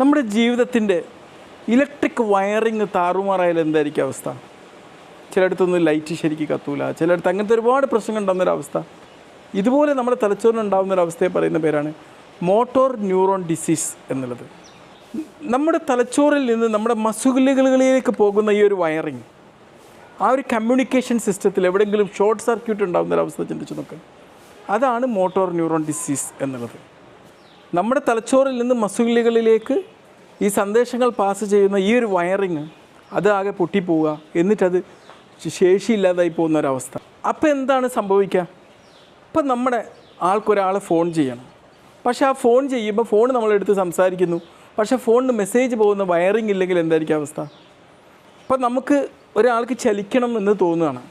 നമ്മുടെ ജീവിതത്തിന്റെ electric wiring താറുമാറായാൽ എന്തായിരിക്കും അവസ്ഥ? ചിലയിടത്തൊന്നും ലൈറ്റ് ശരിക്ക് കത്തൂല. ചിലയിടത്ത് അങ്ങനത്തെ ഒരുപാട് പ്രശ്നങ്ങൾ ഉണ്ടാകുന്നൊരവസ്ഥ. ഇതുപോലെ നമ്മുടെ തലച്ചോറിന് ഉണ്ടാകുന്ന ഒരു അവസ്ഥയെ പറയുന്ന പേരാണ് മോട്ടോർ ന്യൂറോൺ ഡിസീസ് എന്നുള്ളത്. നമ്മുടെ തലച്ചോറിൽ നിന്ന് നമ്മുടെ മസുകലുകളിലേക്ക് പോകുന്ന ഈ ഒരു വയറിങ് ആ ഒരു കമ്മ്യൂണിക്കേഷൻ സിസ്റ്റത്തിൽ എവിടെയെങ്കിലും ഷോർട്ട് സർക്യൂട്ട് ഉണ്ടാകുന്ന ഒരു അവസ്ഥ ചിന്തിച്ച് നോക്കുക അതാണ് മോട്ടോർ ന്യൂറോൺ ഡിസീസ് എന്നുള്ളത്. നമ്മുടെ തലച്ചോറിൽ നിന്ന് മസൂലികളിലേക്ക് ഈ സന്ദേശങ്ങൾ പാസ് ചെയ്യുന്ന ഈ ഒരു വയറിങ് അത് ആകെ പൊട്ടിപ്പോവുക. എന്നിട്ടത് ശേഷിയില്ലാതായി പോകുന്ന ഒരവസ്ഥ അപ്പോൾ എന്താണ് സംഭവിക്കുക? ഇപ്പം നമ്മുടെ ആൾക്കൊരാളെ ഫോൺ ചെയ്യണം. പക്ഷേ ആ ഫോൺ ചെയ്യുമ്പോൾ ഫോൺ നമ്മളെടുത്ത് സംസാരിക്കുന്നു. പക്ഷേ ഫോണിന് മെസ്സേജ് പോകുന്ന വയറിങ് ഇല്ലെങ്കിൽ എന്തായിരിക്കും അവസ്ഥ? അപ്പം നമുക്ക് ഒരാൾക്ക് ചലിക്കണം എന്ന് തോന്നുകയാണ്.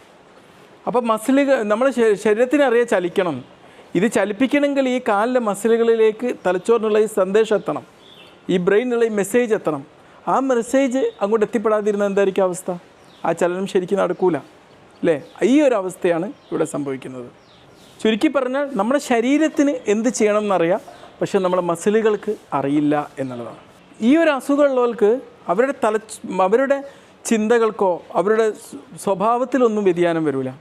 അപ്പോൾ മസിലുകൾ നമ്മുടെ ശ- ശരീരത്തിന് അറിയാൻ ചലിക്കണം. ഇത് ചലിപ്പിക്കണമെങ്കിൽ ഈ കാലിലെ മസിലുകളിലേക്ക് തലച്ചോറിനുള്ള ഈ സന്ദേശം എത്തണം. ഈ ബ്രെയിനുള്ള ഈ മെസ്സേജ് എത്തണം. ആ മെസ്സേജ് അങ്ങോട്ട് എത്തിപ്പെടാതിരുന്ന എന്തായിരിക്കും അവസ്ഥ? ആ ചലനം ശരിക്കും നടക്കൂല. അല്ലേ ഈ ഒരു അവസ്ഥയാണ് ഇവിടെ സംഭവിക്കുന്നത്. ചുരുക്കി പറഞ്ഞാൽ നമ്മുടെ ശരീരത്തിന് എന്ത് ചെയ്യണം എന്നറിയാം പക്ഷെ നമ്മുടെ മസിലുകൾക്ക് അറിയില്ല എന്നുള്ളതാണ്. ഈ ഒരു അസുഖമുള്ളവർക്ക് അവരുടെ തല അവരുടെ ചിന്തകൾക്കോ അവരുടെ സ്വഭാവത്തിലൊന്നും വ്യതിയാനം വരില്ല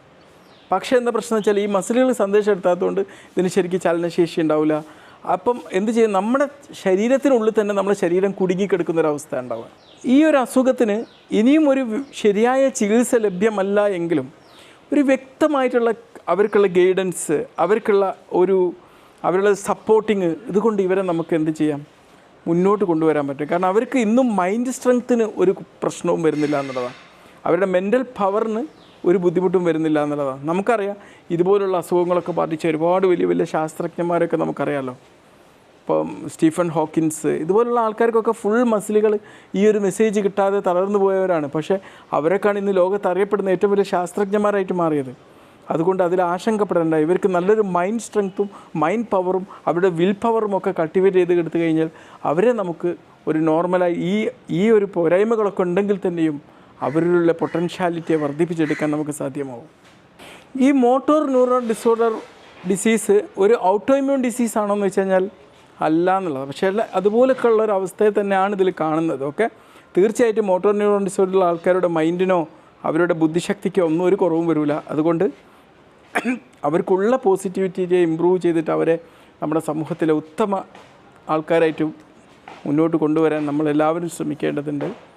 പക്ഷേ എന്താ പ്രശ്നം വെച്ചാൽ ഈ മസിലുകൾ സന്ദേശം എടുത്താത്തതുകൊണ്ട് ഇതിന് ശരിക്കും ചലനശേഷി ഉണ്ടാവില്ല. അപ്പം എന്ത് ചെയ്യും? നമ്മുടെ ശരീരത്തിനുള്ളിൽ തന്നെ നമ്മുടെ ശരീരം കുടുങ്ങിക്കിടക്കുന്ന ഒരവസ്ഥ ഉണ്ടാവുക. ഈ ഒരു അസുഖത്തിന് ഇനിയും ഒരു ശരിയായ ചികിത്സ ലഭ്യമല്ല എങ്കിലും ഒരു വ്യക്തമായിട്ടുള്ള അവർക്കുള്ള ഗൈഡൻസ് അവർക്കുള്ള ഒരു അവരുടെ സപ്പോർട്ടിങ് ഇതുകൊണ്ട് ഇവരെ നമുക്ക് എന്ത് ചെയ്യാം? മുന്നോട്ട് കൊണ്ടുവരാൻ പറ്റും. കാരണം അവർക്ക് ഇന്നും മൈൻഡ് സ്ട്രെങ്ത്തിന് ഒരു പ്രശ്നവും വരുന്നില്ല എന്നുള്ളതാണ്. അവരുടെ മെന്റൽ പവറിന് ഒരു ബുദ്ധിമുട്ടും വരുന്നില്ല എന്നുള്ളതാണ് നമുക്കറിയാം ഇതുപോലുള്ള അസുഖങ്ങളൊക്കെ ബാധിച്ച ഒരുപാട് വലിയ വലിയ ശാസ്ത്രജ്ഞന്മാരൊക്കെ നമുക്കറിയാമല്ലോ ഇപ്പം സ്റ്റീഫൻ ഹോക്കിൻസ് ഇതുപോലുള്ള ആൾക്കാർക്കൊക്കെ ഫുൾ മസിലുകൾ ഈ ഒരു മെസ്സേജ് കിട്ടാതെ തളർന്നു പോയവരാണ്. പക്ഷേ അവരൊക്കെയാണ് ഇന്ന് ലോകത്ത് അറിയപ്പെടുന്ന ഏറ്റവും വലിയ ശാസ്ത്രജ്ഞന്മാരായിട്ട് മാറിയത്. അതുകൊണ്ട് അതിൽ ആശങ്കപ്പെടേണ്ട. ഇവർക്ക് നല്ലൊരു മൈൻഡ് സ്ട്രെങ്ത്തും മൈൻഡ് പവറും അവരുടെ വിൽ പവറും ഒക്കെ കൾട്ടിവേറ്റ് ചെയ്ത് എടുത്തു കഴിഞ്ഞാൽ അവരെ നമുക്ക് ഒരു നോർമലായി ഈ ഈ ഒരു പോരായ്മകളൊക്കെ ഉണ്ടെങ്കിൽ തന്നെയും അവരിലുള്ള പൊട്ടൻഷ്യാലിറ്റിയെ വർദ്ധിപ്പിച്ചെടുക്കാൻ നമുക്ക് സാധ്യമാവും. ഈ മോട്ടോർ ന്യൂറോ ഡിസോർഡർ ഡിസീസ് ഒരു ഔട്ടോഇമ്യൂൺ ഡിസീസ് ആണോ എന്ന് വെച്ച് കഴിഞ്ഞാൽ അല്ല എന്നുള്ളത് പക്ഷേ അതുപോലൊക്കെ ഉള്ള ഒരു അവസ്ഥയെ തന്നെയാണ് ഇതിൽ കാണുന്നത്. ഓക്കെ? തീർച്ചയായിട്ടും മോട്ടോർ ന്യൂറോൺ ഡിസോർഡർ ഉള്ള ആൾക്കാരുടെ മൈൻഡിനോ അവരുടെ ബുദ്ധിശക്തിക്കോ ഒന്നും ഒരു കുറവും വരില്ല അതുകൊണ്ട് അവർക്കുള്ള പോസിറ്റിവിറ്റിയെ ഇമ്പ്രൂവ് ചെയ്തിട്ട് അവരെ നമ്മുടെ സമൂഹത്തിലെ ഉത്തമ ആൾക്കാരായിട്ട് മുന്നോട്ട് കൊണ്ടുവരാൻ നമ്മളെല്ലാവരും ശ്രമിക്കേണ്ടതുണ്ട്.